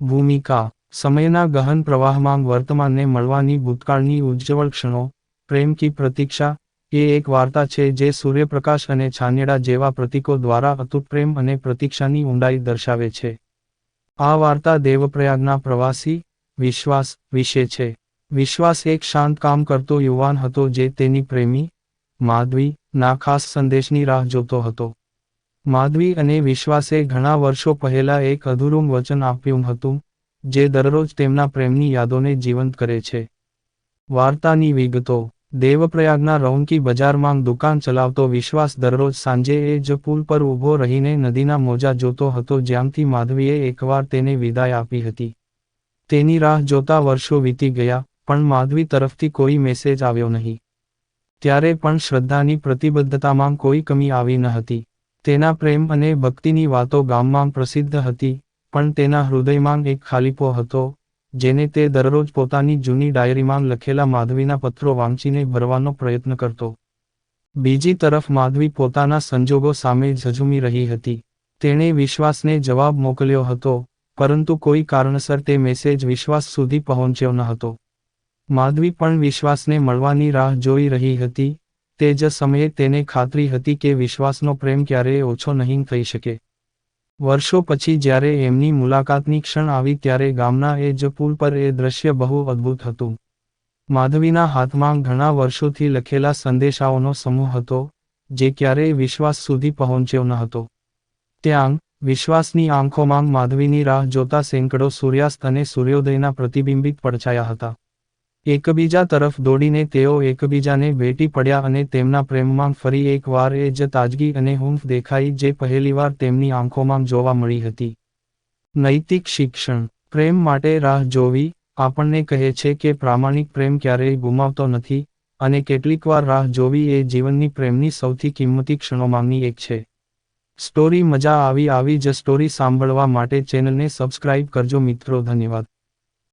ભૂમિકા. સમયના ગહન પ્રવાહમાં વર્તમાનને મળવાની ભૂતકાળની ઉજ્જવળ ક્ષણો, પ્રેમ કી પ્રતીક્ષા, એ એક વાર્તા છે જે સૂર્યપ્રકાશ અને છાનિયડા જેવા પ્રતીકો દ્વારા અતૂટ પ્રેમ અને પ્રતીક્ષાની ઊંડાઈ દર્શાવે છે. આ વાર્તા દેવપ્રયાગના પ્રવાસી, વિશ્વાસ, વિશે છે. વિશ્વાસ એક શાંત કામ કરતો યુવાન હતો જે તેની પ્રેમી, માધવી, ના ખાસ સંદેશની રાહ જોતો હતો. માધવી અને વિશ્વાસે ઘણા વર્ષો પહેલા એક અધૂરું વચન આપ્યું હતું, જે દરરોજ તેમના પ્રેમની યાદોને જીવંત કરે છે. વાર્તાની વિગતો. દેવપ્રયાગના રૌનકી બજારમાં દુકાન ચલાવતો વિશ્વાસ દરરોજ સાંજે એ જ પુલ પર ઊભો રહીને નદીના મોજા જોતો હતો જ્યાંથી માધવીએ એકવાર તેને વિદાય આપી હતી. તેની રાહ જોતા વર્ષો વીતી ગયા, પણ માધવી તરફથી કોઈ મેસેજ આવ્યો નહીં. ત્યારે પણ શ્રદ્ધાની પ્રતિબદ્ધતામાં કોઈ કમી આવી ન હતી. તેના પ્રેમ અને ભક્તિની વાતો ગામમાં પ્રસિદ્ધ હતી, પણ તેના હૃદયમાં એક ખાલીપો હતો, જેને તે દરરોજ પોતાની જૂની ડાયરીમાં લખેલા માધવીના પત્રો વાંચીને ભરવાનો પ્રયત્ન કરતો. બીજી તરફ માધવી પોતાના સંજોગો સામે ઝઝુમી રહી હતી. તેણે વિશ્વાસને જવાબ મોકલ્યો હતો, પરંતુ કોઈ કારણસર તે મેસેજ વિશ્વાસ સુધી પહોંચ્યો ન હતો. માધવી પણ વિશ્વાસને મળવાની રાહ જોઈ રહી હતી તે જ સમયે તેને ખાતરી હતી કે વિશ્વાસનો પ્રેમ ક્યારેય ઓછો નહીં થઈ શકે. વર્ષો પછી જ્યારે એમની મુલાકાતની ક્ષણ આવી ત્યારે ગામના એ જ પુલ પર એ દ્રશ્ય બહુ અદ્ભુત હતું. માધવીના હાથમાં ઘણા વર્ષોથી લખેલા સંદેશાઓનો સમૂહ હતો, જે ક્યારેય વિશ્વાસ સુધી પહોંચ્યો ન હતો. ત્યાં, વિશ્વાસની આંખોમાં માધવીની રાહ જોતા સેંકડો સૂર્યાસ્ત અને સૂર્યોદયના પ્રતિબિંબિત પડછાયા હતા. એકબીજા તરફ દોડીને તેઓ એકબીજાને ભેટી પડ્યા અને તેમના પ્રેમમાં ફરી એકવાર એ જ તાજગી અને હૂંફ દેખાઈ જે પહેલીવાર તેમની આંખોમાં જોવા મળી હતી. નૈતિક શિક્ષણ. પ્રેમ માટે રાહ જોવી આપણને કહે છે કે પ્રામાણિક પ્રેમ ક્યારેય ગુમાવતો નથી અને કેટલીકવાર રાહ જોવી એ જીવનની પ્રેમની સૌથી કિંમતી ક્ષણોમાંની એક છે. સ્ટોરી મજા આવી આવી જ સ્ટોરી સાંભળવા માટે ચેનલને સબસ્ક્રાઇબ કરજો મિત્રો, ધન્યવાદ.